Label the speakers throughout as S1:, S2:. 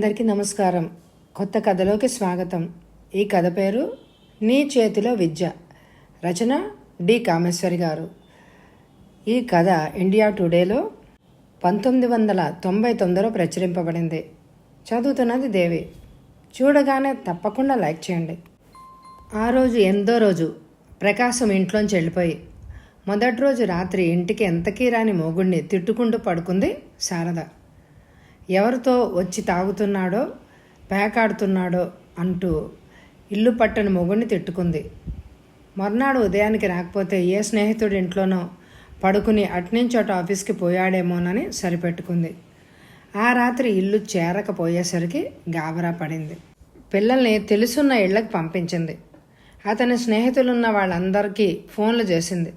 S1: అందరికీ నమస్కారం. కొత్త కథలోకి స్వాగతం. ఈ కథ పేరు నీ చేతిలో విద్య. రచన డి కామేశ్వరి గారు. ఈ కథ ఇండియా టుడేలో పంతొమ్మిది వందల తొంభై తొమ్మిదిలో ప్రచురింపబడింది. చదువుతున్నది దేవి. చూడగానే తప్పకుండా లైక్ చేయండి. ఆ రోజు ఎందో రోజు ప్రకాశం ఇంట్లోంచి వెళ్ళిపోయి మొదటి రోజు రాత్రి ఇంటికి ఎంతకీ రాని మోగుడిని తిట్టుకుంటూ పడుకుంది శారద. ఎవరితో వచ్చి తాగుతున్నాడో పేకాడుతున్నాడో అంటూ ఇల్లు పట్టని మొగుడిని తిట్టుకుంది. మర్నాడు ఉదయానికి రాకపోతే ఏ స్నేహితుడి ఇంట్లోనో పడుకుని అట్నుంచి అటు ఆఫీస్కి పోయాడేమోనని సరిపెట్టుకుంది. ఆ రాత్రి ఇల్లు చేరకపోయేసరికి గాబరా పడింది. పిల్లల్ని తెలుసున్న ఇళ్ళకు పంపించింది. అతని స్నేహితులున్న వాళ్ళందరికీ ఫోన్లు చేసింది.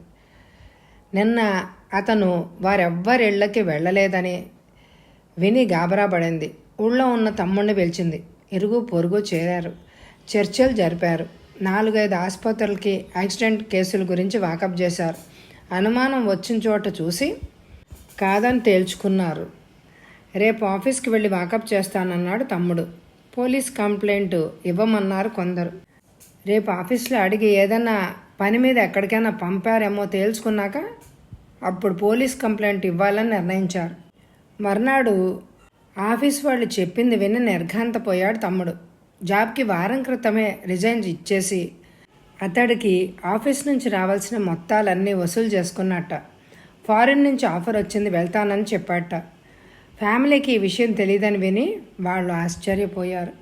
S1: నిన్న అతను వారెవ్వరి ఇళ్ళకి వెళ్ళలేదని విని గాబరా పడింది. ఊళ్ళో ఉన్న తమ్ముడిని పిలిచింది. ఇరుగు పొరుగు చేరారు. చర్చలు జరిపారు. నాలుగైదు ఆసుపత్రులకి యాక్సిడెంట్ కేసుల గురించి వాకప్ చేశారు. అనుమానం వచ్చిన చోట చూసి కాదని తేల్చుకున్నారు. రేపు ఆఫీస్కి వెళ్ళి వాకప్ చేస్తానన్నాడు తమ్ముడు. పోలీస్ కంప్లైంట్ ఇవ్వమన్నారు కొందరు. రేపు ఆఫీస్లో అడిగి ఏదన్నా పని మీద ఎక్కడికైనా పంపారేమో తేల్చుకున్నాక అప్పుడు పోలీస్ కంప్లైంట్ ఇవ్వాలని నిర్ణయించారు. మర్నాడు ఆఫీస్ వాళ్ళు చెప్పింది విని నిర్ఘాంతపోయాడు తమ్ముడు. జాబ్కి వారం క్రితమే రిజైన్ ఇచ్చేసి అతడికి ఆఫీస్ నుంచి రావాల్సిన మొత్తాలన్నీ వసూలు చేసుకున్నట్ట. ఫారిన్ నుంచి ఆఫర్ వచ్చింది వెళ్తానని చెప్పాట. ఫ్యామిలీకి ఈ విషయం తెలియదని విని వాళ్ళు ఆశ్చర్యపోయారు.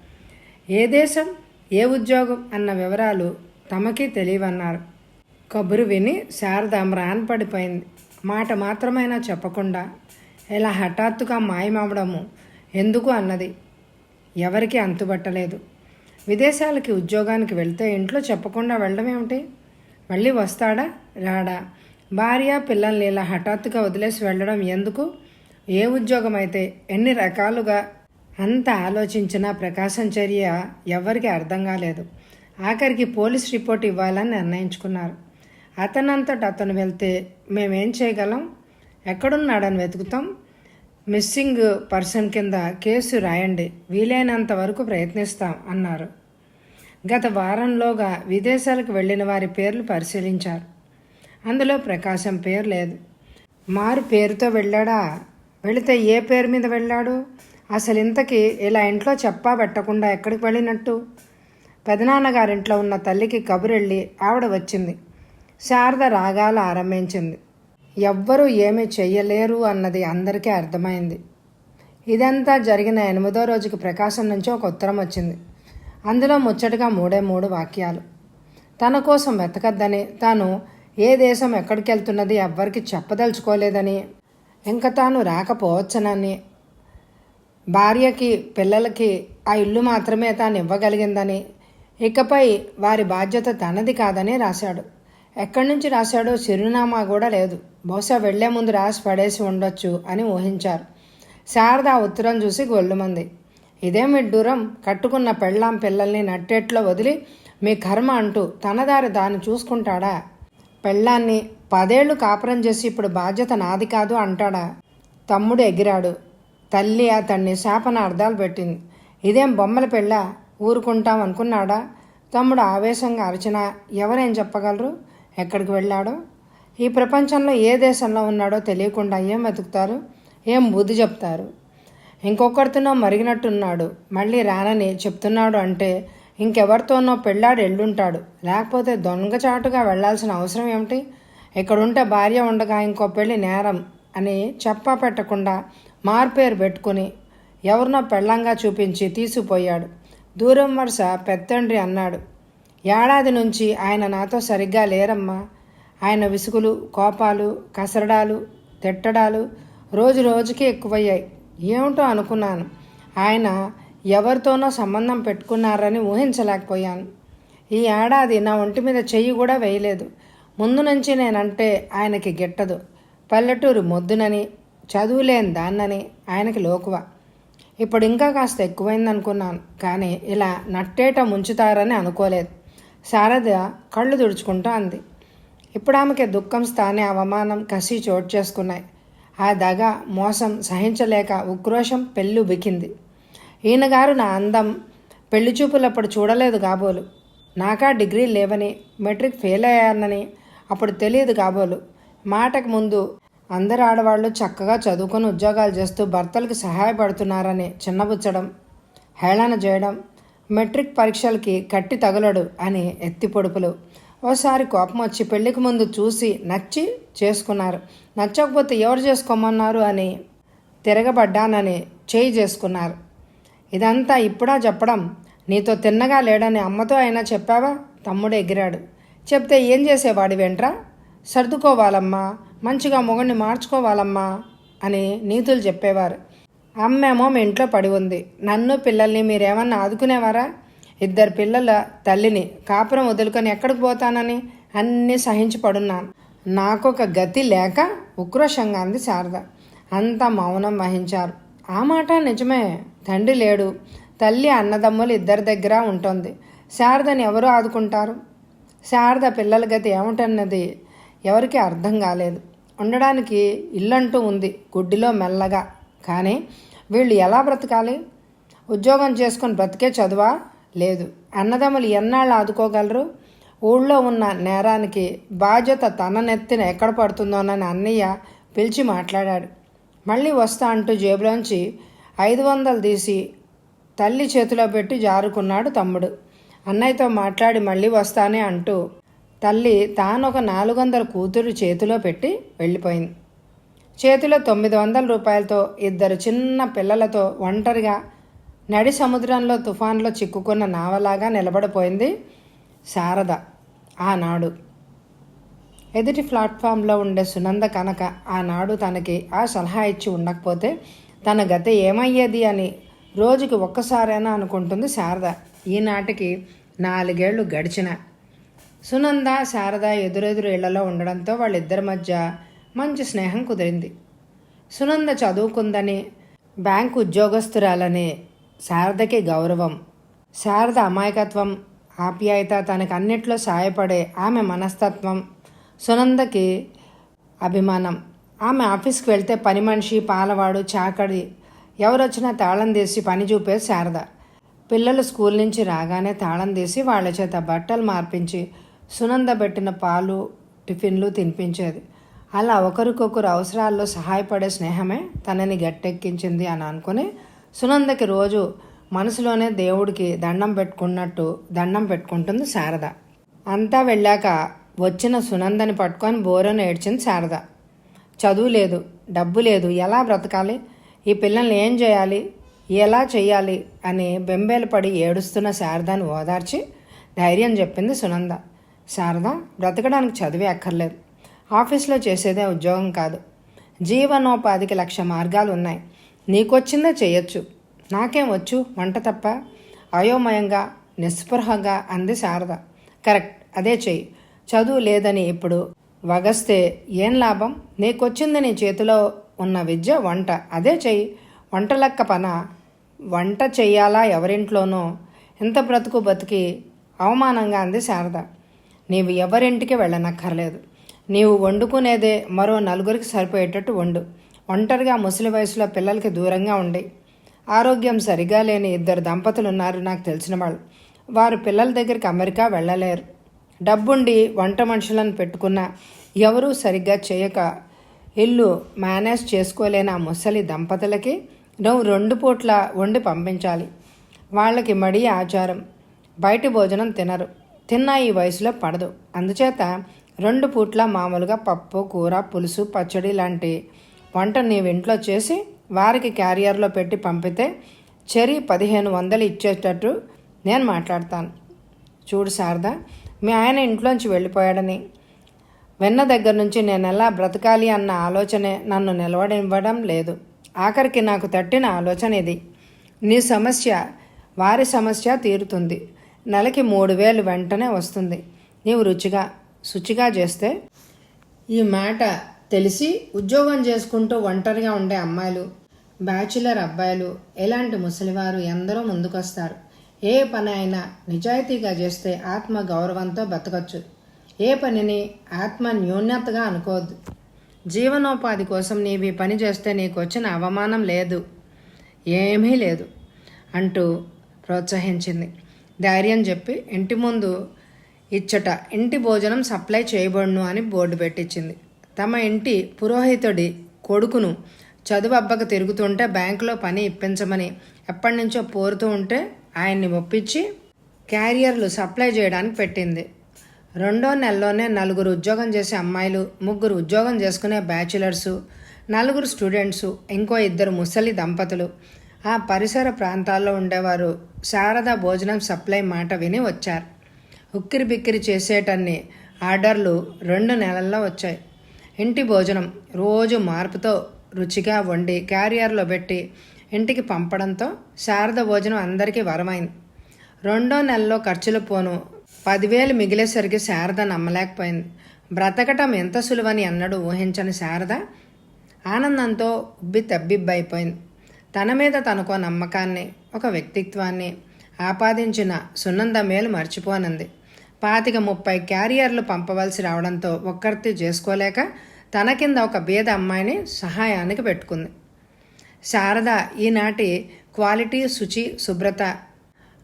S1: ఏ దేశం ఏ ఉద్యోగం అన్న వివరాలు తమకి తెలియవన్నారు. కబురు విని శారద మ్రాన్ పడిపోయింది. మాట మాత్రమైనా చెప్పకుండా ఇలా హఠాత్తుగా మాయమవడము ఎందుకు అన్నది ఎవరికి అంతుబట్టలేదు. విదేశాలకి ఉద్యోగానికి వెళ్తే ఇంట్లో చెప్పకుండా వెళ్ళడం ఏమిటి మళ్ళీ వస్తాడా? రాడా? భార్య పిల్లల్ని ఇలా హఠాత్తుగా వదిలేసి వెళ్ళడం ఎందుకు? ఏ ఉద్యోగం అయితే ఎన్ని రకాలుగా అంత ఆలోచించినా ప్రకాశం చర్య ఎవరికి అర్థం కాలేదు. ఆఖరికి పోలీస్ రిపోర్ట్ ఇవ్వాలని నిర్ణయించుకున్నారు. అతనంతట అతను వెళ్తే మేమేం చేయగలం? ఎక్కడున్నాడని వెతుకుతాం. మిస్సింగ్ పర్సన్ కింద కేసు రాయండి. వీలైనంత వరకు ప్రయత్నిస్తాం అన్నారు. గత వారంలోగా విదేశాలకు వెళ్ళిన వారి పేర్లు పరిశీలించారు. అందులో ప్రకాశం పేరు లేదు. మారు పేరుతో వెళ్ళాడా? వెళితే ఏ పేరు మీద వెళ్ళాడు? అసలు ఇంతకీ ఇలా ఇంట్లో చెప్పా పెట్టకుండా ఎక్కడికి వెళ్ళినట్టు? పెదనాన్నగారింట్లో ఉన్న తల్లికి కబురెళ్ళి ఆవిడ వచ్చింది. శారద రాగాలు ఆరంభించింది. ఎవ్వరూ ఏమీ చెయ్యలేరు అన్నది అందరికీ అర్థమైంది. ఇదంతా జరిగిన ఎనిమిదో రోజుకి ప్రకాశం నుంచి ఒక ఉత్తరం వచ్చింది. అందులో ముచ్చటగా మూడే మూడు వాక్యాలు. తన కోసం వెతకద్దని తాను ఏ దేశం ఎక్కడికి వెళ్తున్నది ఎవ్వరికి చెప్పదలుచుకోలేదని ఇంకా తాను రాకపోవచ్చనని భార్యకి పిల్లలకి ఆ ఇల్లు మాత్రమే తాను ఇవ్వగలిగిందని ఇకపై వారి బాధ్యత తనది కాదని రాశాడు. ఎక్కడి నుంచి రాశాడో చిరునామా కూడా లేదు. బహుశా వెళ్ళే ముందు రాసి పడేసి ఉండొచ్చు అని ఊహించారు. శారద ఆ ఉత్తరం చూసి గొల్లుమంది. ఇదేమి దూరం కట్టుకున్న పెళ్ళాం పిల్లల్ని నట్టేట్లో వదిలి మీ కర్మ అంటూ తనదారి దాన్ని చూసుకుంటాడా? పెళ్ళాన్ని పదేళ్ళు కాపురం చేసి ఇప్పుడు బాధ్యత నాది కాదు అంటాడా తమ్ముడు ఎగిరాడు. తల్లి అతన్ని శాపన అర్థాలు పెట్టింది. ఇదేం బొమ్మల పెళ్ళ? ఊరుకుంటాం అనుకున్నాడా తమ్ముడు ఆవేశంగా అరిచినా ఎవరేం చెప్పగలరు? ఎక్కడికి వెళ్ళాడో? ఈ ప్రపంచంలో ఏ దేశంలో ఉన్నాడో తెలియకుండా ఏం వెతుకుతారు? ఏం బుద్ధి చెప్తారు? ఇంకొకరితోనో మరిగినట్టున్నాడు. మళ్ళీ రానని చెప్తున్నాడు అంటే ఇంకెవరితోనో పెళ్ళాడు ఎల్లుంటాడు. లేకపోతే దొంగచాటుగా వెళ్ళాల్సిన అవసరం ఏమిటి? ఇక్కడుంటే భార్య ఉండగా ఇంకో పెళ్ళి నేరం అని చెప్పా పెట్టకుండా మార్పేరు పెట్టుకుని ఎవరినో పెళ్ళంగా చూపించి తీసుకుపోయాడు దూరం వరుస పెత్తండ్రి అన్నాడు. ఏడాది నుంచి ఆయన నాతో సరిగ్గా లేరమ్మా. ఆయన విసుగులు కోపాలు కసరడాలు తిట్టడాలు రోజు రోజుకి ఎక్కువయ్యాయి. ఏమిటో అనుకున్నాను. ఆయన ఎవరితోనో సంబంధం పెట్టుకున్నారని ఊహించలేకపోయాను. ఈ ఏడాది నా ఒంటి మీద చెయ్యి కూడా వేయలేదు. ముందు నుంచి నేనంటే ఆయనకి గిట్టదు. పల్లెటూరు మొద్దునని చదువులేని దాన్నని ఆయనకి లోకువ. ఇప్పుడు ఇంకా కాస్త ఎక్కువైందనుకున్నాను. కానీ ఇలా నట్టేట ముంచుతారని అనుకోలేదు. శారద కళ్ళు తుడుచుకుంటూ అంది. ఇప్పుడు ఆమెకి దుఃఖం స్థానే అవమానం కసి చోటు చేసుకున్నాయి. ఆ దగ మోసం సహించలేక ఉక్రోషం పెళ్ళు బికింది ఈయనగారు నా అందం పెళ్ళి చూపులప్పుడు చూడలేదు కాబోలు. నాకా డిగ్రీ లేవని మెట్రిక్ ఫెయిల్ అయ్యానని అప్పుడు తెలియదు కాబోలు. మాటకు ముందు అందరు ఆడవాళ్ళు చక్కగా చదువుకొని ఉద్యోగాలు చేస్తూ భర్తలకు సహాయపడుతున్నారని చిన్నబుచ్చడం హేళన చేయడం మెట్రిక్ పరీక్షలకి కట్టి తగలడు అని ఎత్తి పొడుపులు. ఓసారి కోపం వచ్చి పెళ్ళికి ముందు చూసి నచ్చి చేసుకున్నారు. నచ్చకపోతే ఎవరు చేసుకోమన్నారు అని తిరగబడ్డానని చేయి చేసుకున్నారు. ఇదంతా ఇప్పుడా చెప్పడం? నీతో తిన్నగా లేడని అమ్మతో అయినా చెప్పావా? తమ్ముడు ఎగిరాడు. చెప్తే ఏం చేసేవాడి వెంట్రా? సర్దుకోవాలమ్మా మంచిగా మొగుడిని మార్చుకోవాలమ్మా అని నీతులు చెప్పేవారు. అమ్మేమో మీ ఇంట్లో పడి ఉంది. నన్ను పిల్లల్ని మీరేమన్నా ఆదుకునేవారా? ఇద్దరు పిల్లల తల్లిని కాపురం వదులుకొని ఎక్కడికి పోతానని అన్నీ సహించి పడున్నాను. నాకొక గతి లేక ఉక్రోషంగా అంది శారద. అంతా మౌనం వహించారు. ఆ మాట నిజమే. తండ్రి లేడు. తల్లి అన్నదమ్ములు ఇద్దరి దగ్గర ఉంటుంది. శారదని ఎవరు ఆదుకుంటారు? శారద పిల్లల గతి ఏమిటన్నది ఎవరికి అర్థం కాలేదు. ఉండడానికి ఇల్లంటూ ఉంది. గుడ్డిలో మెల్లగా కానీ వీళ్ళు ఎలా బ్రతకాలి? ఉద్యోగం చేసుకొని బ్రతికే చదువా? లేదు. అన్నదమ్ములు ఎన్నాళ్ళు ఆదుకోగలరు? ఊళ్ళో ఉన్న నేరానికి బాధ్యత తన నెత్తిన ఎక్కడ పడుతుందోనని అన్నయ్య పిలిచి మాట్లాడాడు. మళ్ళీ వస్తా అంటూ జేబులోంచి ఐదు వందలు తీసి తల్లి చేతిలో పెట్టి జారుకున్నాడు తమ్ముడు. అన్నయ్యతో మాట్లాడి మళ్ళీ వస్తానే అంటూ తల్లి తాను ఒక నాలుగు వందల కూతురు చేతిలో పెట్టి వెళ్ళిపోయింది. చేతిలో తొమ్మిది వందల రూపాయలతో ఇద్దరు చిన్న పిల్లలతో ఒంటరిగా నడి సముద్రంలో తుఫాన్లో చిక్కుకున్న నావలాగా నిలబడిపోయింది శారద ఆనాడు. ఎదుటి ప్లాట్ఫామ్లో ఉండే సునంద కనుక ఆనాడు తనకి ఆ సలహా ఇచ్చి ఉండకపోతే తన గత ఏమయ్యేది అని రోజుకి ఒక్కసారైనా అనుకుంటుంది శారద. ఈనాటికి నాలుగేళ్ళు గడిచిన. సునంద శారద ఎదురెదురు ఇళ్ళలో ఉండడంతో వాళ్ళిద్దరి మధ్య మంచి స్నేహం కుదిరింది. సునంద చదువుకుందని బ్యాంకు ఉద్యోగస్తురాలని శారదకి గౌరవం. శారద అమాయకత్వం ఆప్యాయత తనకు అన్నిట్లో సాయపడే ఆమె మనస్తత్వం సునందకి అభిమానం. ఆమె ఆఫీస్కి వెళ్తే పని మనిషి పాలవాడు చాకడి ఎవరొచ్చినా తాళం తీసి పని చూపేది శారద. పిల్లలు స్కూల్ నుంచి రాగానే తాళం తీసి వాళ్ళ చేత బట్టలు మార్పించి సునంద పెట్టిన పాలు టిఫిన్లు తినిపించేది. అలా ఒకరికొకరు అవసరాల్లో సహాయపడే స్నేహమే తనని గట్టెక్కించింది అని అనుకుని సునందకి రోజు మనసులోనే దేవుడికి దండం పెట్టుకున్నట్టు దండం పెట్టుకుంటుంది శారద. అంతా వెళ్ళాక వచ్చిన సునందని పట్టుకొని బోరను ఏడ్చింది శారద. చదువు లేదు డబ్బు లేదు ఎలా బ్రతకాలి? ఈ పిల్లల్ని ఏం చేయాలి? ఎలా చేయాలి అని బెంబేలు పడి ఏడుస్తున్న శారదాని ఓదార్చి ధైర్యం చెప్పింది సునంద. శారద బ్రతకడానికి చదివే అక్కర్లేదు. ఆఫీస్లో చేసేదే ఉద్యోగం కాదు. జీవనోపాధికి లక్ష మార్గాలు ఉన్నాయి నీకొచ్చిందే చేయొచ్చు. నాకేం వచ్చు? వంట తప్ప? అయోమయంగా నిస్పృహగా అంది శారద. కరెక్ట్ అదే చెయ్యి. చదువు లేదని ఇప్పుడు వగస్తే ఏం లాభం? నీకొచ్చింది నీ చేతిలో ఉన్న విద్య వంట. అదే చెయ్యి. వంట లెక్క పన? వంట చెయ్యాలా ఎవరింట్లోనో? ఇంత బ్రతుకు బతికి అవమానంగా అంది శారద. నీవు ఎవరింటికి వెళ్ళనక్కర్లేదు. నీవు వండుకునేదే మరో నలుగురికి సరిపోయేటట్టు వండు. ఒంటరిగా ముసలి వయసులో పిల్లలకి దూరంగా ఉండి. ఆరోగ్యం సరిగా లేని ఇద్దరు దంపతులు ఉన్నారు నాకు తెలిసిన వాళ్ళు. వారు పిల్లల దగ్గరికి అమెరికా వెళ్ళలేరు. డబ్బుండి వంట మనుషులను పెట్టుకున్న ఎవరూ సరిగ్గా చేయక ఇల్లు మేనేజ్ చేసుకోలేని ఆ ముసలి దంపతులకి నువ్వు రెండు పూట్ల వండి పంపించాలి. వాళ్ళకి మడి ఆచారం. బయట భోజనం తినరు. తిన్నా ఈ వయసులో పడదు. అందుచేత రెండు పూట్ల మామూలుగా పప్పు కూర పులుసు పచ్చడి లాంటి వంట నీవు ఇంట్లో చేసి వారికి క్యారియర్లో పెట్టి పంపితే చెరి పదిహేను వందలు ఇచ్చేటట్టు నేను మాట్లాడతాను. చూడు శారదా మీ ఆయన ఇంట్లోంచి వెళ్ళిపోయాడని. వెన్న దగ్గర నుంచి నేను ఎలా బ్రతకాలి అన్న ఆలోచనే నన్ను నిలవడివ్వడం లేదు. ఆఖరికి నాకు తట్టిన ఆలోచన ఇది. నీ సమస్య వారి సమస్య తీరుతుంది. నెలకి మూడు వేలు వెంటనే వస్తుంది. నీవు రుచిగా శుచిగా చేస్తే ఈ మాట తెలిసి ఉద్యోగం చేసుకుంటూ ఒంటరిగా ఉండే అమ్మాయిలు బ్యాచులర్ అబ్బాయిలు ఎలాంటి ముసలివారు ఎందరో ముందుకొస్తారు. ఏ పని అయినా నిజాయితీగా చేస్తే ఆత్మ గౌరవంతో బతకచ్చు. ఏ పనిని ఆత్మ న్యూన్యతగా అనుకోవద్దు. జీవనోపాధి కోసం నీవి పని చేస్తే నీకు వచ్చిన అవమానం లేదు. ఏమీ లేదు అంటూ ప్రోత్సహించింది. ధైర్యం చెప్పి ఇంటి ముందు ఇచ్చట ఇంటి భోజనం సప్లై చేయబడును అని బోర్డు పెట్టించింది తమ ఇంటి పురోహితుడి కొడుకును చదువు అబ్బక తిరుగుతుంటే బ్యాంకులో పని ఇప్పించమని ఎప్పటి నుంచో పోరుతూ ఉంటే ఆయన్ని ఒప్పించి క్యారియర్లు సప్లై చేయడానికి పెట్టింది. రెండో నెలలోనే నలుగురు ఉద్యోగం చేసే అమ్మాయిలు ముగ్గురు ఉద్యోగం చేసుకునే బ్యాచులర్సు నలుగురు స్టూడెంట్సు ఇంకో ఇద్దరు ముసలి దంపతులు. ఆ పరిసర ప్రాంతాల్లో ఉండేవారు శారద భోజనం సప్లై మాట విని వచ్చారు. ఉక్కిరి బిక్కిరి చేసేటన్ని ఆర్డర్లు రెండు నెలల్లో వచ్చాయి. ఇంటి భోజనం రోజు మార్పుతో రుచిగా వండి క్యారియర్లో పెట్టి ఇంటికి పంపడంతో శారద భోజనం అందరికీ వరమైంది. రెండో నెలలో ఖర్చులు పోను. పదివేలు మిగిలేసరికి శారద నమ్మలేకపోయింది. బ్రతకటం ఎంత సులువని అన్నడు ఊహించని శారద ఆనందంతో ఉబ్బి తబ్బిబ్బైపోయింది. తన మీద తనకో నమ్మకాన్ని ఒక వ్యక్తిత్వాన్ని ఆపాదించిన సునంద మేలు మర్చిపోనంది. పాతిక ముప్పై క్యారియర్లు పంపవలసి రావడంతో ఒక్కరితి చేసుకోలేక తన కింద ఒక బీద అమ్మాయిని సహాయానికి పెట్టుకుంది. శారద ఈనాటి క్వాలిటీ శుచి శుభ్రత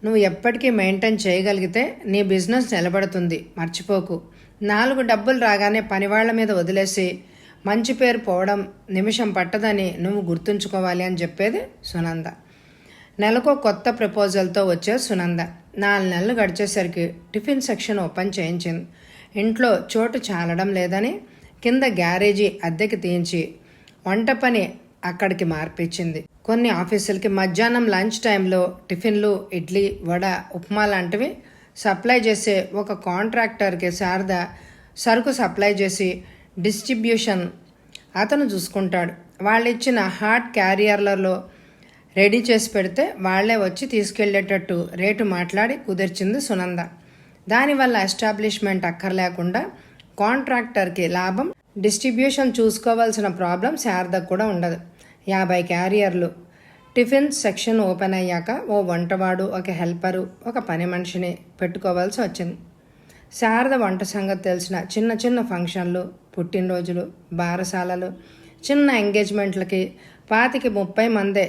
S1: నువ్వు ఎప్పటికీ మెయింటైన్ చేయగలిగితే నీ బిజినెస్ నిలబడుతుంది. మర్చిపోకు. నాలుగు డబ్బులు రాగానే పనివాళ్ళ మీద వదిలేసి మంచి పేరు పోవడం నిమిషం పట్టదని నువ్వు గుర్తుంచుకోవాలి అని చెప్పేది సునంద. నెలకో కొత్త ప్రపోజల్తో వచ్చే సునంద. నాలుగు నెలలు గడిచేసరికి టిఫిన్ సెక్షన్ ఓపెన్ చేయించింది. ఇంట్లో చోటు చాలడం లేదని కింద గ్యారేజీ అద్దెకి తీయించి వంట పని అక్కడికి మార్పించింది. కొన్ని ఆఫీసులకి మధ్యాహ్నం లంచ్ టైంలో టిఫిన్లు ఇడ్లీ వడ ఉప్మా లాంటివి సప్లై చేసే ఒక కాంట్రాక్టర్కి శారద సరుకు సప్లై చేసి డిస్ట్రిబ్యూషన్ అతను చూసుకుంటాడు. వాళ్ళు ఇచ్చిన హార్ట్ క్యారియర్లలో రెడీ చేసి పెడితే వాళ్ళే వచ్చి తీసుకెళ్ళేటట్టు రేటు మాట్లాడి కుదిర్చింది సునంద. దానివల్ల ఎస్టాబ్లిష్మెంట్ అక్కర్లేకుండా కాంట్రాక్టర్కి లాభం డిస్ట్రిబ్యూషన్ చూసుకోవాల్సిన ప్రాబ్లం శారదకు కూడా ఉండదు. యాభై క్యారియర్లు టిఫిన్ సెక్షన్ ఓపెన్ అయ్యాక ఓ వంటవాడు ఒక హెల్పరు ఒక పని మనిషిని పెట్టుకోవాల్సి వచ్చింది. శారద వంట సంగతి తెలిసిన చిన్న చిన్న ఫంక్షన్లు పుట్టినరోజులు బారసాలలు చిన్న ఎంగేజ్మెంట్లకి పాతికి ముప్పై మందే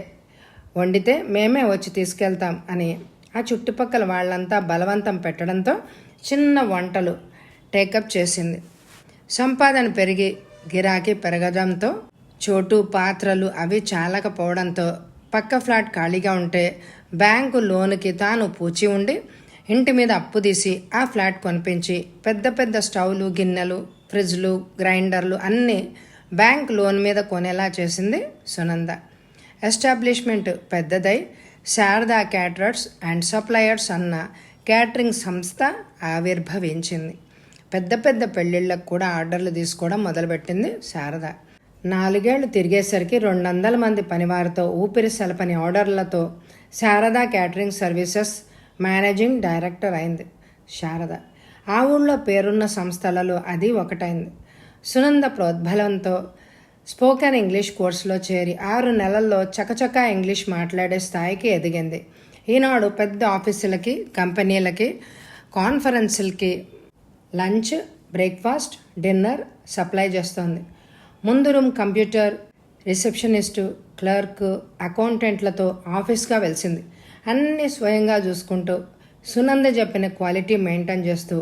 S1: వండితే మేమే వచ్చి తీసుకెళ్తాం అని ఆ చుట్టుపక్కల వాళ్ళంతా బలవంతం పెట్టడంతో చిన్న వంటలు టేకప్ చేసింది. సంపాదన పెరిగి గిరాకీ పెరగడంతో చోటు పాత్రలు అవి చాలకపోవడంతో పక్క ఫ్లాట్ ఖాళీగా ఉంటే బ్యాంకు లోనుకి తాను పూచి ఉండి ఇంటి మీద అప్పు తీసి ఆ ఫ్లాట్ కొనిపించి పెద్ద పెద్ద స్టవ్లు గిన్నెలు ఫ్రిడ్జ్లు గ్రైండర్లు అన్నీ బ్యాంక్ లోన్ మీద కొనేలా చేసింది సునంద. ఎస్టాబ్లిష్మెంట్ పెద్దదై శారదా క్యాటరర్స్ అండ్ సప్లయర్స్ అన్న క్యాటరింగ్ సంస్థ ఆవిర్భవించింది. పెద్ద పెద్ద పెళ్ళిళ్ళకు కూడా ఆర్డర్లు తీసుకోవడం మొదలుపెట్టింది శారద. నాలుగేళ్ళు తిరిగేసరికి రెండు వందల మంది పనివారితో ఊపిరి సలపని ఆర్డర్లతో Sharada catering services managing director అయింది శారద. ఆ ఊళ్ళో పేరున్న సంస్థలలో అది ఒకటైంది. సునంద ప్రోద్బలంతో స్పోకెన్ ఇంగ్లీష్ కోర్సులో చేరి ఆరు నెలల్లో చకచకా ఇంగ్లీష్ మాట్లాడే స్థాయికి ఎదిగింది. ఈనాడు పెద్ద ఆఫీసులకి కంపెనీలకి కాన్ఫరెన్సులకి లంచ్ బ్రేక్ఫాస్ట్ డిన్నర్ సప్లై చేస్తోంది. ముందు రూమ్ కంప్యూటర్ రిసెప్షనిస్టు క్లర్క్ అకౌంటెంట్లతో ఆఫీస్గా వెలిసింది. అన్నీ స్వయంగా చూసుకుంటూ సునంద చెప్పిన క్వాలిటీ మెయింటైన్ చేస్తూ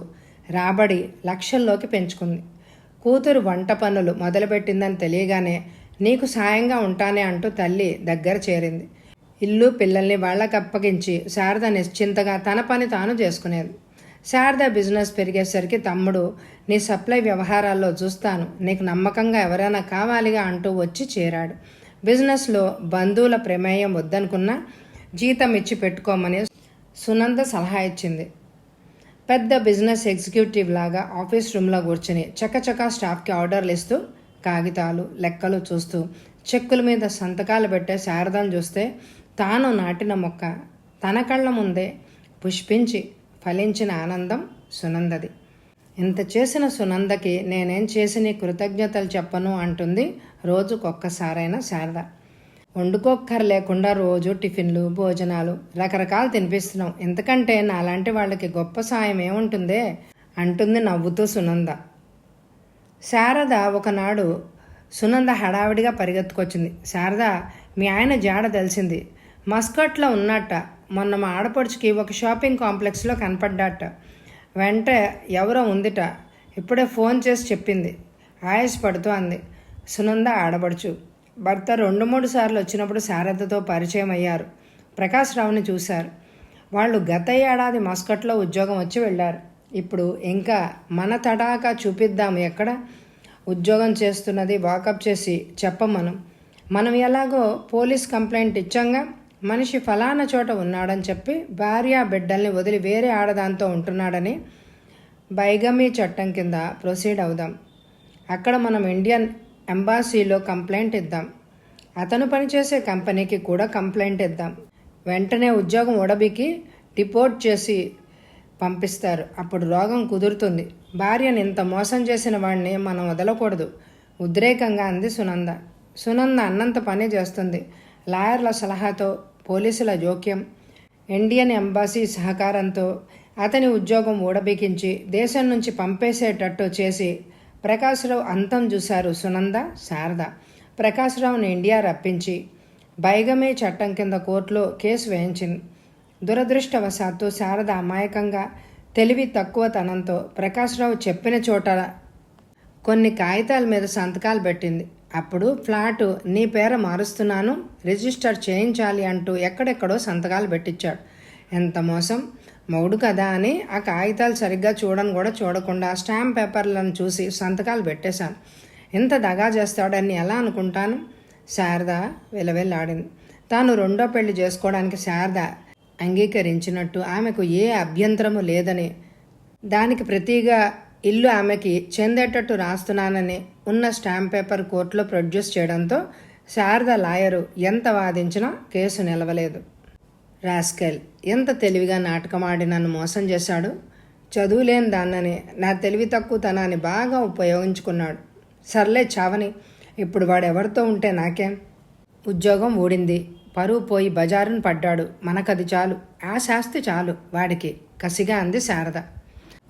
S1: రాబడి లక్షల్లోకి పెంచుకుంది. కూతురు వంట పనులు మొదలుపెట్టిందని తెలియగానే నీకు సాయంగా ఉంటానే అంటూ తల్లి దగ్గర చేరింది. ఇల్లు పిల్లల్ని వాళ్ళకి అప్పగించి శారద నిశ్చింతగా తన పని తాను చేసుకునేది. శారద బిజినెస్ పెరిగేసరికి తమ్ముడు నీ సప్లై వ్యవహారాల్లో చూస్తాను. నీకు నమ్మకంగా ఎవరైనా కావాలిగా అంటూ వచ్చి చేరాడు. బిజినెస్లో బంధువుల ప్రమేయం వద్దనుకున్నా జీతం ఇచ్చి పెట్టుకోమని సునంద సలహా ఇచ్చింది. పెద్ద బిజినెస్ ఎగ్జిక్యూటివ్ లాగా ఆఫీస్ రూమ్లో కూర్చుని చకచకా స్టాఫ్కి ఆర్డర్లు ఇస్తూ కాగితాలు లెక్కలు చూస్తూ చెక్కుల మీద సంతకాలు పెట్టే శారదను చూస్తే తాను నాటిన మొక్క తన కళ్ళ ముందే పుష్పించి ఫలించిన ఆనందం సునందది. ఇంత చేసిన సునందకి నేనేం చేసి నీ కృతజ్ఞతలు చెప్పను? అంటుంది రోజుకొక్కసారైన శారద. వండుకోక్కర్లేకుండా రోజు టిఫిన్లు భోజనాలు రకరకాలు తినిపిస్తున్నాం. ఎందుకంటే నాలాంటి వాళ్ళకి గొప్ప సాయం ఏముంటుందే? అంటుంది నవ్వుతూ సునంద. శారద ఒకనాడు సునంద హడావిడిగా పరిగెత్తుకొచ్చింది. శారద మీ ఆయన జాడ తెలిసింది. మస్కట్లో ఉన్నట్ట. మొన్న మా ఆడపడుచుకి ఒక షాపింగ్ కాంప్లెక్స్లో కనపడ్డాట. వెంట ఎవరో ఉందిట. ఇప్పుడే ఫోన్ చేసి చెప్పింది. ఆయాసపడుతూ అంది. సునంద ఆడపడుచు భర్త రెండు మూడు సార్లు వచ్చినప్పుడు శారదతో పరిచయం అయ్యారు. ప్రకాష్ రావుని చూశారు. వాళ్ళు గత ఏడాది మస్కట్లో ఉద్యోగం వచ్చి వెళ్ళారు. ఇప్పుడు ఇంకా మన తడాకా చూపిద్దాము ఎక్కడ? ఉద్యోగం చేస్తున్నది వాకప్ చేసి చెప్పమను మనం ఎలాగో పోలీస్ కంప్లైంట్ ఇచ్చాంగా మనిషి ఫలానా చోట ఉన్నాడని చెప్పి భార్య బిడ్డల్ని వదిలి వేరే ఆడదాంతో ఉంటున్నాడని బైగమీ చట్టం కింద ప్రొసీడ్ అవుదాం. అక్కడ మనం ఇండియన్ ఎంబాసీలో కంప్లైంట్ ఇద్దాం. అతను పనిచేసే కంపెనీకి కూడా కంప్లైంట్ ఇద్దాం. వెంటనే ఉద్యోగం ఉడబికి డిపోర్ట్ చేసి పంపిస్తారు. అప్పుడు రోగం కుదురుతుంది. భార్యను ఇంత మోసం చేసిన వాడిని మనం వదలకూడదు. ఉద్రేకంగా అంది సునంద. సునంద అన్నంత పని చేస్తుంది. లాయర్ల సలహాతో పోలీసుల జోక్యం ఇండియన్ ఎంబాసీ సహకారంతో అతని ఉద్యోగం ఊడబికించి దేశం నుంచి పంపేసేటట్టు చేసి ప్రకాశ్రావు అంతం చూశారు సునంద శారద. ప్రకాశ్రావుని ఇండియా రప్పించి బైగమే చట్టం కింద కోర్టులో కేసు వేయించింది దురదృష్టవశాత్తు శారద అమాయకంగా తెలివి తక్కువతనంతో ప్రకాశ్రావు చెప్పిన చోట కొన్ని కాగితాల మీద సంతకాలు పెట్టింది. అప్పుడు ఫ్లాట్ నీ పేర మారుస్తున్నాను రిజిస్టర్ చేయించాలి అంటూ ఎక్కడెక్కడో సంతకాలు పెట్టించాడు. ఎంత మోసం? మౌడు కదా అని ఆ కాగితాలు సరిగ్గా చూడని కూడా చూడకుండా స్టాంప్ పేపర్లను చూసి సంతకాలు పెట్టేశాను. ఇంత దగా చేస్తాడని ఎలా అనుకుంటాను? శారద విలవెల్లాడింది. తాను రెండో పెళ్ళి చేసుకోవడానికి శారద అంగీకరించినట్టు ఆమెకు ఏ అభ్యంతరము లేదని దానికి ప్రతిగా ఇల్లు ఆమెకి చెందేటట్టు రాస్తున్నానని ఉన్న స్టాంప్ పేపర్ కోర్టులో ప్రొడ్యూస్ చేయడంతో శారద లాయరు ఎంత వాదించినా కేసు నిలవలేదు. రాస్కెల్ ఎంత తెలివిగా నాటకమాడి నన్ను మోసం చేశాడు? చదువులేని దాన్నని నా తెలివి తక్కువతనాన్ని బాగా ఉపయోగించుకున్నాడు. సర్లే చావని ఇప్పుడు వాడు ఎవరితో ఉంటే నాకేం? ఉద్యోగం ఊడింది. పరువు పోయి బజారును పడ్డాడు. మనకది చాలు. ఆ శాస్తి చాలు వాడికి. కసిగా అంది శారద.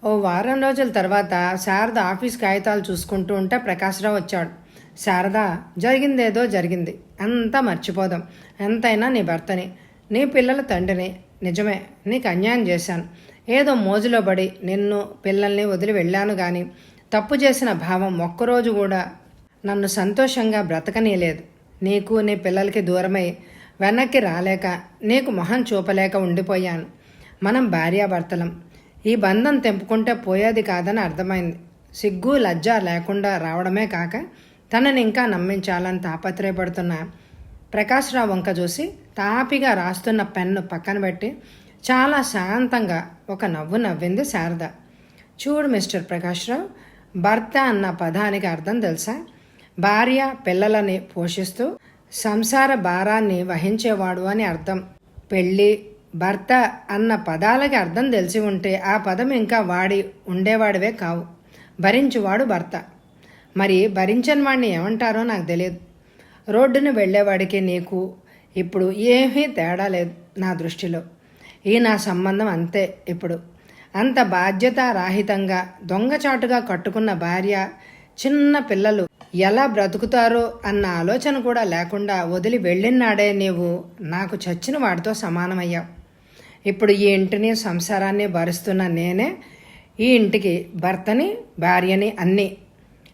S1: ఓ వారం రోజుల తర్వాత శారద ఆఫీస్ కాగితాలు చూసుకుంటూ ఉంటే ప్రకాశ్రావు వచ్చాడు. శారద జరిగిందేదో జరిగింది. అంతా మర్చిపోదాం. ఎంతైనా నీ భర్తని నీ పిల్లల తండ్రిని నిజమే నీకు అన్యాయం చేశాను. ఏదో మోజులో పడి నిన్ను పిల్లల్ని వదిలి వెళ్ళాను కానీ తప్పు చేసిన భావం ఒక్కరోజు కూడా నన్ను సంతోషంగా బ్రతకనీయలేదు. నీకు నీ పిల్లలకి దూరమై వెనక్కి రాలేక నీకు మొహం చూపలేక ఉండిపోయాను. మనం భార్యాభర్తలం. ఈ బంధం తెంపుకుంటే పోయేది కాదని అర్థమైంది. సిగ్గు లజ్జ లేకుండా రావడమే కాక తనని ఇంకా నమ్మించాలని తాపత్రయపడుతున్న ప్రకాశ్రావు వంక చూసి తాపిగా రాస్తున్న పెన్ను పక్కన పెట్టి చాలా శాంతంగా ఒక నవ్వు నవ్వింది శారద. చూడు మిస్టర్ ప్రకాశ్రావు భర్త అన్న పదానికి అర్థం తెలుసా? భార్య పిల్లలని పోషిస్తూ సంసార భారాన్ని వహించేవాడు అని అర్థం. పెళ్ళి భర్త అన్న పదాలకి అర్థం తెలిసి ఉంటే ఆ పదం ఇంకా వాడి ఉండేవాడివే కావు. భరించువాడు భర్త. మరి భరించని వాడిని ఏమంటారో నాకు తెలియదు. రోడ్డును వెళ్ళేవాడికి నీకు ఇప్పుడు ఏమీ తేడా లేదు నా దృష్టిలో. ఈ నా సంబంధం అంతే ఇప్పుడు. అంత బాధ్యత రాహితంగా దొంగచాటుగా కట్టుకున్న భార్య చిన్న పిల్లలు ఎలా బ్రతుకుతారో అన్న ఆలోచన కూడా లేకుండా వదిలి వెళ్ళినాడే నీవు నాకు చచ్చిన వాడితో సమానమయ్యావు. ఇప్పుడు ఈ ఇంటిని సంసారాన్ని భరిస్తున్న నేనే ఈ ఇంటికి భర్తని భార్యని అన్నీ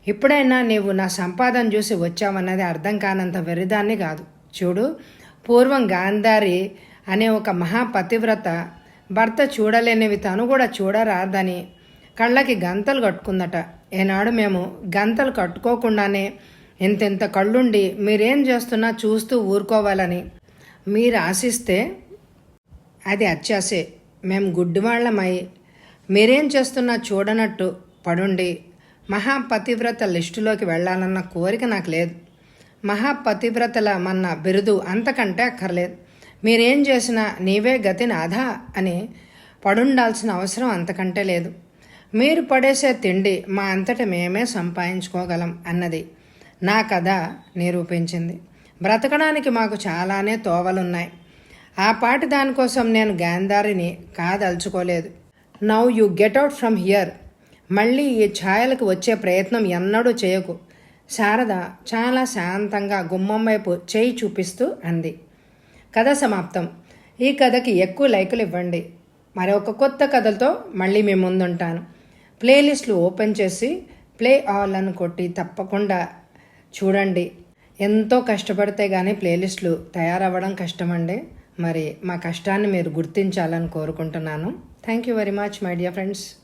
S1: ఇప్పుడైనా నీవు నా సంపాదన చూసి వచ్చావన్నది అర్థం కానంత వెరిదాన్ని కాదు. చూడు పూర్వం గాంధారి అనే ఒక మహాపతివ్రత భర్త చూడలేనివి తను కూడా చూడరాదని కళ్ళకి గంతలు కట్టుకుందట. ఏనాడు మేము గంతలు కట్టుకోకుండానే ఇంతెంత కళ్ళుండి మీరేం చేస్తున్నా చూస్తూ ఊరుకోవాలని మీరు ఆశిస్తే అది అత్యాసే మేము గుడ్డివాళ్ళమై మీరేం చేస్తున్నా చూడనట్టు పడుండి. మహాపతివ్రత లిస్టులోకి వెళ్ళాలన్న కోరిక నాకు లేదు. మహాపతివ్రతల మన్న బిరుదు అంతకంటే అక్కర్లేదు. మీరేం చేసినా నీవే గతి నాథా అని పడుండాల్సిన అవసరం అంతకంటే లేదు. మీరు పడేసే తిండి మా అంతట మేమే సంపాదించుకోగలం అన్నది నా కథ నిరూపించింది. బ్రతకడానికి మాకు చాలానే తోవలున్నాయి. ఆ పాటి దానికోసం నేను గాంధారిని కాదలుచుకోలేదు. Now you get out from here. మళ్ళీ ఈ ఛాయలకు వచ్చే ప్రయత్నం ఎన్నడూ చేయకు. శారద చాలా శాంతంగా గుమ్మం వైపు చేయి చూపిస్తూ అంది. కథ సమాప్తం. ఈ కథకి ఎక్కువ లైకులు ఇవ్వండి. మరొక కొత్త కథలతో మళ్ళీ మీ ముందుంటాను. ప్లేలిస్ట్లు ఓపెన్ చేసి ప్లే ఆల్ అని కొట్టి తప్పకుండా చూడండి. ఎంతో కష్టపడితే కానీ ప్లేలిస్టులు తయారవ్వడం కష్టమండి. మరి మా కష్టాన్ని మీరు గుర్తించాలని కోరుకుంటున్నాను. Thank you very much my dear friends.